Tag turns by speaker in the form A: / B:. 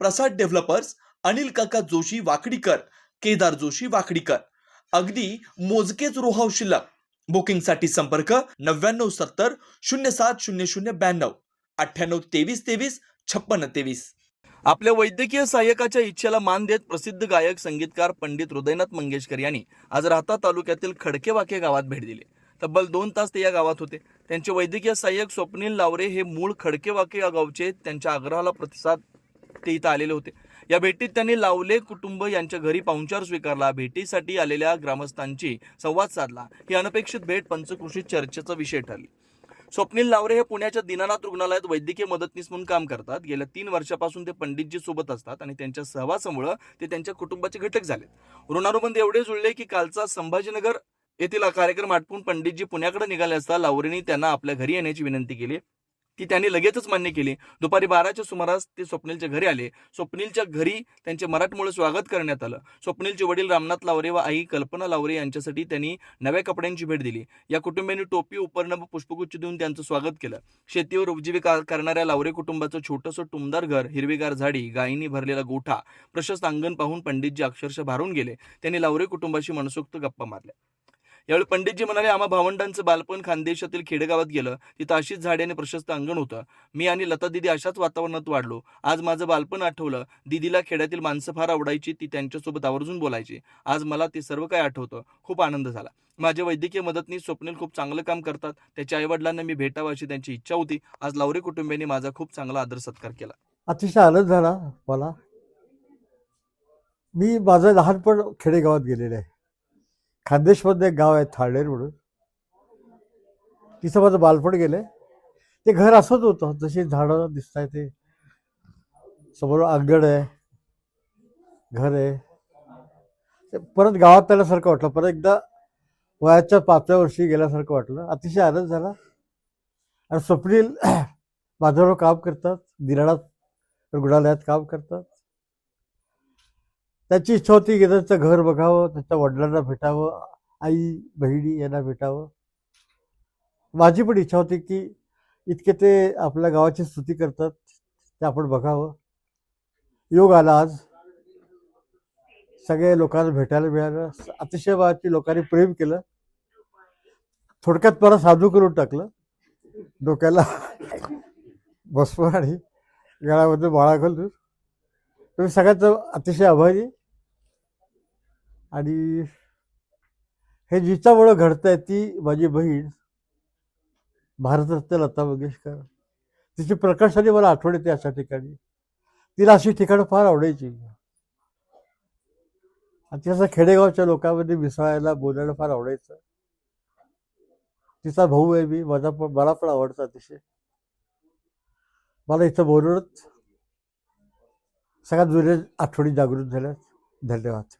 A: प्रसाद developers Anil काका जोशी वाकडीकर केदार जोशी वाकडीकर. अगदी मोजकेच रोहाव शिल्लक. बुकिंगसाठी संपर्क नव्याण्णव सत्तर शून्य सात शून्य शून्य ब्याण्णव. अठ्ठ्याण्णव तेवीस तेवीस छप्पन्न तेवीस. आपल्या वैद्यकीय सहाय्यकाच्या इच्छेला मान देत प्रसिद्ध गायक संगीतकार पंडित हृदयनाथ मंगेशकर यांनी आज राहता तालुक्यातील खडकेवाके गावात भेट दिली. तब्बल दोन तास ते या गावात होते. त्यांचे वैद्यकीय सहाय्यक स्वप्नील लावरे हे मूळ खडकेवाके या गावचे त्यांच्या आग्रहाला प्रतिसाद ते इथं आलेले होते. या भेटीत त्यांनी लावले कुटुंब यांच्या घरी पाहुणचार स्वीकारला. भेटीसाठी आलेल्या ग्रामस्थांची संवाद साधला. ही अनपेक्षित भेट पंचकृषी चर्चेचा विषय ठरली. स्वप्नील लावरे हे पुण्याच्या दीनानाथ रुग्णालयात वैद्यकीय मदतनीस म्हणून काम करतात. गेल्या तीन वर्षापासून ते पंडितजी सोबत असतात आणि त्यांच्या सहवासामुळं ते त्यांच्या कुटुंबाचे घटक झाले ऋणानुबंध एवढे जुळले की कालचा संभाजीनगर येथील कार्यक्रम आटपून पंडितजी पुण्याकडे निघाले असता लावरेंनी त्यांना आपल्या घरी येण्याची विनंती केली. ती त्यांनी लगेचच मान्य केली. दुपारी बाराच्या सुमारास ते स्वप्नीलच्या घरी आले. स्वप्नीलच्या घरी त्यांचे मराठमोळे स्वागत करण्यात आलं. स्वप्नीलचे वडील रामनाथ लावरे व आई कल्पना लावरे यांच्यासाठी त्यांनी नव्या कपड्यांची भेट दिली. या कुटुंबियांनी टोपी उपरणं व पुष्पगुच्छ देऊन त्यांचं स्वागत केलं. शेतीवर उपजीविका करणाऱ्या लावरे कुटुंबाचं छोटंसं टुमदार घर हिरवीगार झाडी गायींनी भरलेला गोठा प्रशस्त अंगण पाहून पंडितजी अक्षरशः भारून गेले. त्यांनी लावरे कुटुंबाशी मनसोक्त गप्पा मारल्या. यावेळी पंडितजी म्हणाले आम्हा भावंडांचं बालपण खानदेशातील खेडेगावात गेलं. तिथं अशीच झाडे आणि प्रशस्त अंगण होतं. मी आणि लता दिदी अशाच वातावरणात वाढलो. आज माझं बालपण आठवलं. दिदीला खेड्यातील माणसं फार आवडायची. ती त्यांच्यासोबत आवर्जून बोलायची. आज मला ते सर्व काय आठवतं. खूप आनंद झाला. माझ्या वैद्यकीय मदतनी स्वप्नील खूप चांगलं काम करतात. त्याच्या आईवडिलांना मी भेटावं अशी त्यांची इच्छा होती. आज लावरे कुटुंबियांनी माझा खूप चांगला आदर सत्कार केला.
B: अतिशय आनंद झाला मला. मी माझं लहानपण खेडेगावात गेलेलं आहे. खानदेशमध्ये एक गाव आहे थाळेर म्हणून. तिथं माझं बालपण गेलं ते घर असंच होतं. जशी झाडं दिसत आहे ते. समोर अंगण आहे. घर आहे. ते परत गावात आल्यासारखं वाटलं. परत एकदा वयाच्या पाचव्या वर्षी गेल्यासारखं वाटलं. अतिशय आनंद झाला. आणि स्वप्नील माझ्यावर काम करतात. दिराणात रुग्णालयात काम करतात. त्याची इच्छा होती की त्याचं घर बघावं त्याच्या वडिलांना भेटावं आई बहिणी यांना भेटावं. माझी पण इच्छा होती की इतके ते आपल्या गावाची स्तुती करतात ते आपण बघावं. योग आला आज. सगळे लोकांना भेटायला मिळालं. अतिशय माझी लोकांनी प्रेम केलं. थोडक्यात मला साधू करून टाकलं. डोक्याला बसवं आणि गळ्यामध्ये बाळा घालून. तुम्ही सगळ्यांचं अतिशय आभारी. आणि हे जिच्यामुळं घडतंय ती माझी बहीण भारतरत्न लता मंगेशकर. तिची प्रकर्षाने मला आठवण येते अशा ठिकाणी. तिला अशी ठिकाणं फार आवडायची. आणि ती असं खेडेगावच्या लोकांमध्ये मिसळायला बोलायला फार आवडायचं. तिचा भाऊ आहे मी माझा पण मला पण आवडतं अतिशय. मला इथं बोलूनच सगळ्यात जुन्या आठवणी जागृत झाल्यात धन्यवाद.